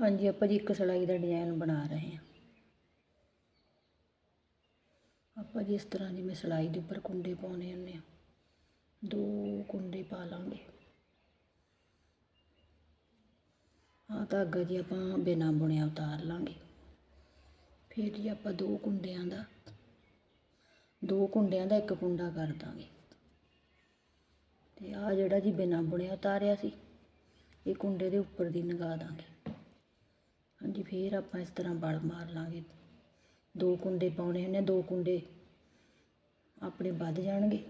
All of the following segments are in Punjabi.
ਹਾਂਜੀ, ਆਪਾਂ ਜੀ ਇੱਕ ਸਿਲਾਈ ਦਾ ਡਿਜ਼ਾਈਨ ਬਣਾ ਰਹੇ ਹਾਂ। ਆਪਾਂ ਜੀ ਇਸ ਤਰ੍ਹਾਂ ਜਿਵੇਂ ਸਿਲਾਈ ਦੇ ਉੱਪਰ ਕੁੰਡੇ ਪਾਉਣੇ ਹੁੰਦੇ ਆ, ਦੋ ਕੁੰਡੇ ਪਾ ਲਾਂਗੇ। ਆਹ ਧਾਗਾ ਜੀ ਆਪਾਂ ਬਿਨਾਂ ਬੁਣਿਆ ਉਤਾਰ ਲਾਂਗੇ। ਫਿਰ ਜੀ ਆਪਾਂ ਦੋ ਕੁੰਡਿਆਂ ਦਾ, ਦੋ ਕੁੰਡਿਆਂ ਦਾ ਇੱਕ ਕੁੰਡਾ ਕਰ ਦਾਂਗੇ। ਤੇ ਆ ਜਿਹੜਾ ਜੀ ਬਿਨਾਂ ਬੁਣਿਆ ਉਤਾਰਿਆ ਸੀ, ਇਹ ਕੁੰਡੇ ਦੇ ਉੱਪਰ ਦੀ ਲਗਾ ਦਾਂਗੇ। ਹਾਂਜੀ, ਫੇਰ ਆਪਾਂ ਇਸ ਤਰ੍ਹਾਂ ਬਲ ਮਾਰ ਲਾਂਗੇ। ਦੋ ਕੁੰਡੇ ਪਾਉਣੇ ਹੁੰਦੇ ਦੋ ਕੁੰਡੇ ਆਪਣੇ ਵੱਧ ਜਾਣਗੇ।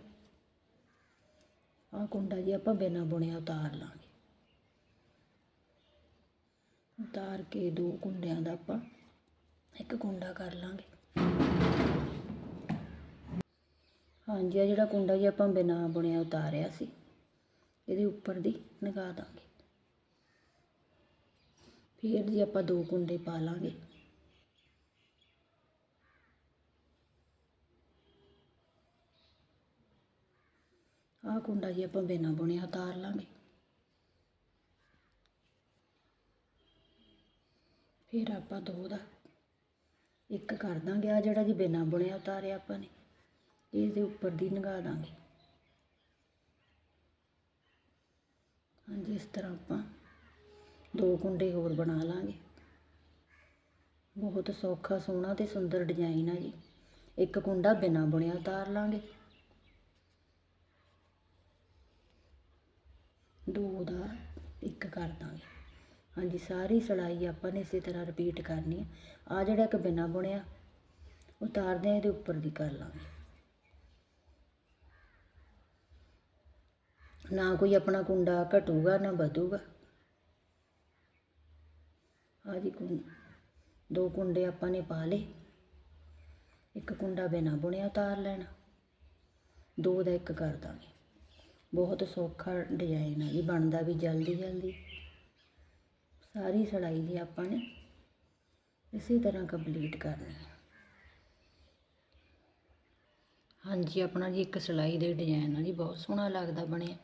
ਆਹ ਕੁੰਡਾ ਜੀ ਆਪਾਂ ਬਿਨਾਂ ਬੁਣਿਆ ਉਤਾਰ ਲਾਂਗੇ। ਉਤਾਰ ਕੇ ਦੋ ਕੁੰਡਿਆਂ ਦਾ ਆਪਾਂ ਇੱਕ ਕੁੰਡਾ ਕਰ ਲਾਂਗੇ। ਹਾਂਜੀ ਆ ਜਿਹੜਾ ਕੁੰਡਾ ਜੀ ਆਪਾਂ ਬਿਨਾਂ ਬੁਣਿਆ ਉਤਾਰਿਆ ਸੀ, ਇਹਦੇ ਉੱਪਰ ਦੀ ਨਗਾ ਦਾਂਗੇ। ਫਿਰ ਜੀ ਆਪਾਂ ਦੋ ਕੁੰਡੇ ਪਾ ਲਾਂਗੇ। ਆਹ ਕੁੰਡਾ ਜੀ ਆਪਾਂ ਬਿਨਾਂ ਬੁਣਿਆ ਉਤਾਰ ਲਾਂਗੇ। ਫਿਰ ਆਪਾਂ ਦੋ ਦਾ ਇੱਕ ਕਰ ਦਾਂਗੇ। ਆ ਜਿਹੜਾ ਜੀ ਬਿਨਾਂ ਬੁਣਿਆ ਉਤਾਰਿਆ ਆਪਾਂ ਨੇ ਇਸ ਦੇ ਉੱਪਰ ਦੀ ਲਗਾ ਦਾਂਗੇ। ਹਾਂਜੀ, ਇਸ ਤਰ੍ਹਾਂ ਆਪਾਂ ਦੋ ਕੁੰਡੇ ਹੋਰ ਬਣਾ ਲਾਂਗੇ। ਬਹੁਤ ਸੌਖਾ, ਸੋਹਣਾ ਤੇ ਸੁੰਦਰ ਡਿਜ਼ਾਈਨ ਆ ਜੀ। ਇੱਕ ਕੁੰਡਾ ਬਿਨਾਂ ਬੁਣਿਆ ਉਤਾਰ ਲਾਂਗੇ। ਦੋ ਦਾ ਇੱਕ ਕਰ ਦਾਂਗੇ। ਹਾਂਜੀ, ਸਾਰੀ ਸਿਲਾਈ ਆਪਾਂ ਨੇ ਇਸੇ ਤਰ੍ਹਾਂ ਰਿਪੀਟ ਕਰਨੀ ਹੈ ਆ ਜਿਹੜਾ ਇੱਕ ਬਿਨਾਂ ਬੁਣਿਆ, ਉਤਾਰਦੇ ਆ ਇਹਦੇ ਉੱਪਰ ਦੀ ਕਰ ਲਾਂਗੇ। ਨਾ ਕੋਈ ਆਪਣਾ ਕੁੰਡਾ ਘਟੂਗਾ, ਨਾ ਵਧੂਗਾ। ਆਹ ਜੀ ਕੁੰ ਦੋ ਕੁੰਡੇ ਆਪਾਂ ਨੇ ਪਾ ਲਏ। ਇੱਕ ਕੁੰਡਾ ਬਿਨਾਂ ਬੁਣਿਆ ਉਤਾਰ ਲੈਣਾ, ਦੋ ਦਾ ਇੱਕ ਕਰ ਦਾਂਗੇ। ਬਹੁਤ ਸੌਖਾ ਡਿਜ਼ਾਈਨ ਆ ਜੀ, ਬਣਦਾ ਵੀ ਜਲਦੀ ਜਲਦੀ। ਸਾਰੀ ਸਿਲਾਈ ਦੀ ਆਪਾਂ ਨੇ ਇਸੇ ਤਰ੍ਹਾਂ ਕੰਪਲੀਟ ਕਰਨੀ ਹੈ ਹਾਂਜੀ, ਆਪਣਾ ਜੀ ਇੱਕ ਸਿਲਾਈ ਦੇ ਡਿਜ਼ਾਈਨ ਆ ਜੀ, ਬਹੁਤ ਸੋਹਣਾ ਲੱਗਦਾ ਬਣਿਆ।